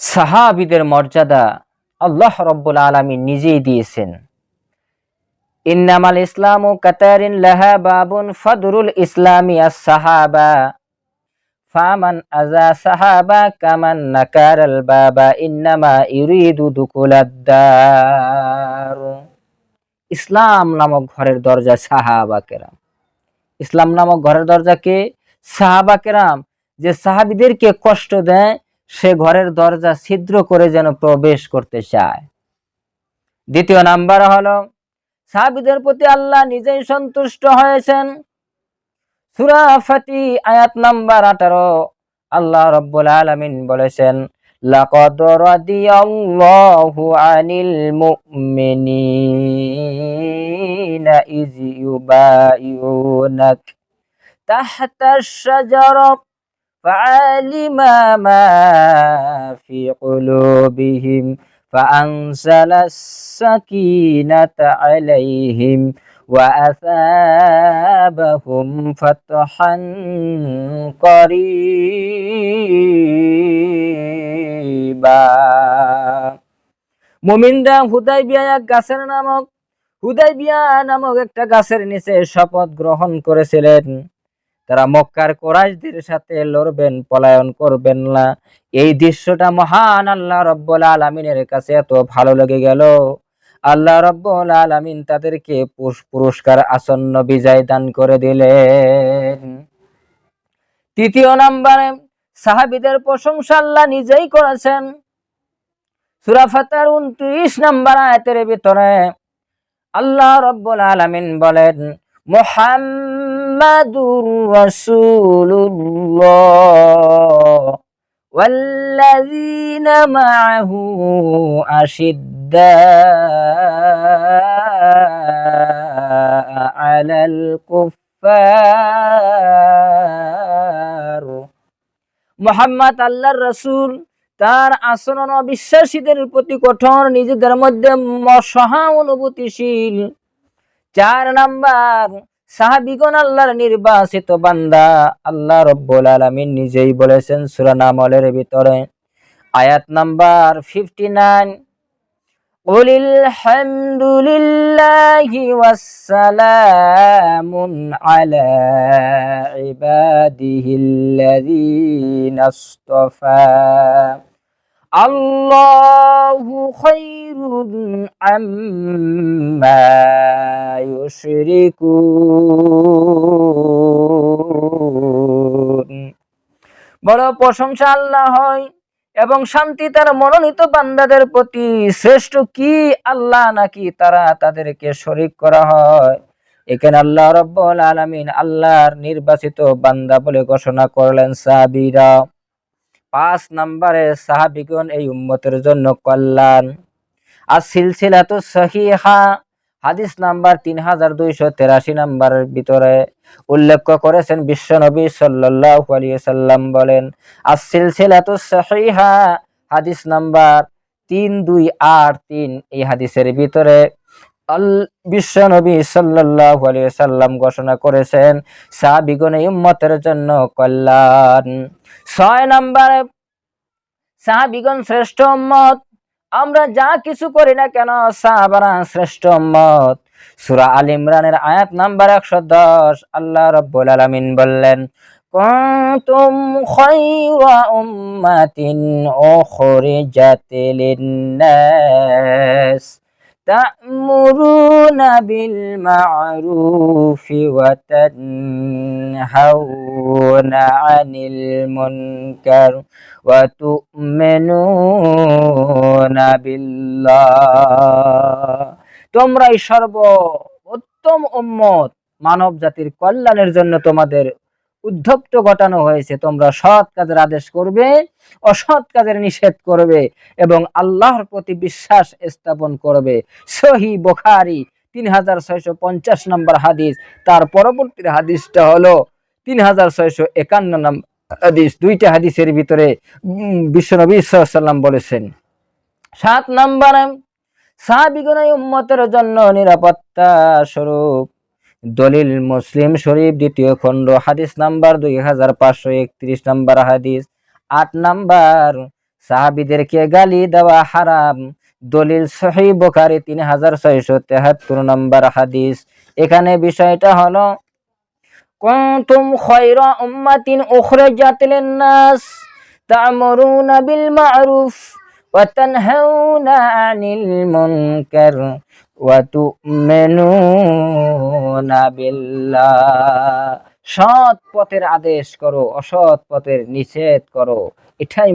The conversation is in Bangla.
সাহাবিদের মর্যাদা আল্লাহ রব্বুল আলমী নিজেই দিয়েছেন। ইন্নামাল ইসলাম ও কাতারিন লাহা বাবুন ফদরুল ইসলামী সাহাবা ফামান আজা সাহাবা কামান নাকার বাবা, ইন্নামা ইউরিদু দুকুলাদ্দার ইসলাম নামক ঘরের দরজা সাহাবা কেরাম। ইসলাম নামক ঘরের দরজাকে সাহাবা কেরাম, যে সাহাবিদেরকে কষ্ট দেয় সে ঘরের দরজা ছিদ্র করে যেন প্রবেশ করতে চায়। দ্বিতীয় নাম্বার হলো সাহাবিদের প্রতি আল্লাহ নিজেই সন্তুষ্ট হয়েছেন। সূরা ফাতি আয়াত নাম্বার আঠারো, আল্লাহ রব্বুল আলামিন বলেছেন তাহতা আশ-শাজারা فعلم ما في قلوبهم فأنزل السكينة عليهم وأثابهم فتحا قريبا মুমিনরা হুদাইবিয়া এক গাছের নামক হুদাইবিয়া নামক একটা গাছের নিচে শপথ গ্রহণ করেছিলেন তারা মক্কার কোরাইশদের সাথে লড়বেন, পলায়ন করবেন না। এই দৃশ্যটা মহান আল্লাহ রব্বুল আলমিনের কাছে এত ভালো লেগে গেল। আল্লাহ রব্বুল আলমিন তাদেরকে পুরস্কার আসন্ন বিজয় দান করে দিলেন। তৃতীয় নম্বরে সাহাবিদের প্রশংসা আল্লাহ নিজেই করেছেন। সূরা ফাতার উনত্রিশ নম্বর আয়াতের ভিতরে আল্লাহ রব্বুল আলামিন বলেন মুহাম্মাদুর রাসূলুল্লাহ والذين معه أشداء على الكفار মোহাম্মদ আল্লাহর রসুল তার আচরণ অবিশ্বাসীদের প্রতি কঠোর নিজেদের মধ্যে ম- সহানুভূতিশীল চার নাম্বার সাহাবিগণ আল্লাহর নির্বাচিত বান্দা আল্লাহ রব্বুল আলামিন নিজেই বলেছেন সূরা নামলের ভিতরে আয়াত নাম্বার ফিফটি নাইন قل الحمد لله والسلام على عباده الذين اصطفى الله خير عما يشركون বড় প্রশংসা আল্লাহ হয় এবং শান্তি তার মনোনীত বান্দাদের প্রতি শ্রেষ্ঠ কি আল্লাহ নাকি তারা তাদেরকে শরিক করা হয় এখানে আল্লাহ রব্বুল আলামিন আল্লাহর নির্বাচিত বান্দা বলে ঘোষণা করলেন সাহাবীরা পাঁচ নম্বরে সাহাবিগণ এই উম্মতের জন্য কল্যাণ আর সিলসিলাতু সহিহা। হাদিস নাম্বার তিন হাজার দুইশো তেরাশি নাম্বারের ভিতরে উল্লেখ করেছেন বিশ্বনবী সাল্লাল্লাহু আলাইহি সাল্লাম বলেন আর সিলসিলাতু সহিহা। হাদিস নাম্বার তিন, দুই, আট, তিন এই হাদিসের ভিতরে আল বিশ্বনবী সাল্লাল্লাহু আলাইহি সাল্লাম ঘোষণা করেছেন, সাহাবিগণ উম্মতের জন্য কল্যাণ। ছয় নম্বরে সাহাবিগণ শ্রেষ্ঠ উম্মত। আমরা যা কিছু করি না কেন, সাহাবারা শ্রেষ্ঠ মত সুরা আল ইমরানের আয়াত নাম্বার একশো দশ, আল্লাহ রব্বুল আলমিন বললেন, কুনতুম খায়রা উম্মাতিন উখরিজাত লিন-নাস। تأمرون بالمعروف وتنهون عن المنكر وتؤمنون بالله তোমরাই সর্ব উত্তম উম্মত মানব জাতির কল্যাণের জন্য তোমাদের উদ্ধপ্ত ঘটানো হয়েছে। তোমরা সৎ কাজের আদেশ করবে, অসৎ কাজের নিষেধ করবে এবং আল্লাহর প্রতি বিশ্বাস স্থাপন করবে। সহি বোখারি তিন হাজার ছয়শো পঞ্চাশ নম্বর হাদিস। তার পরবর্তী হাদিসটা হলো তিন হাজার ছয়শো একান্ন নম্বর হাদিস। দুইটা হাদিসের ভিতরে বিশ্বনবী সাল্লাম বলেছেন। সাত নম্বরে সাহাবিগণ উম্মতের জন্য নিরাপত্তা স্বরূপ দলিল মুসলিম শরীফ দ্বিতীয় খণ্ড, হাদিস নাম্বার দুই হাজার পাঁচশো একত্রিশ নাম্বার হাদিস। আট নাম্বার, সাহাবিদেরকে গালি দেওয়া হারাম। দলিল সহি বোখারি তিন হাজার ছয়শো তেহাত্তর নম্বর হাদিস। এখানে বিষয়টা হলো, কুনতুম খয়রা উম্মাতিন উখরাজাত লিন-নাস, তা'মুরুনা বিল মা'রুফ, ওয়া তানহাউনা 'আনিল মুনকার। সৎ পথের আদেশ করো অসৎ পথের নিষেধ করো। এটাই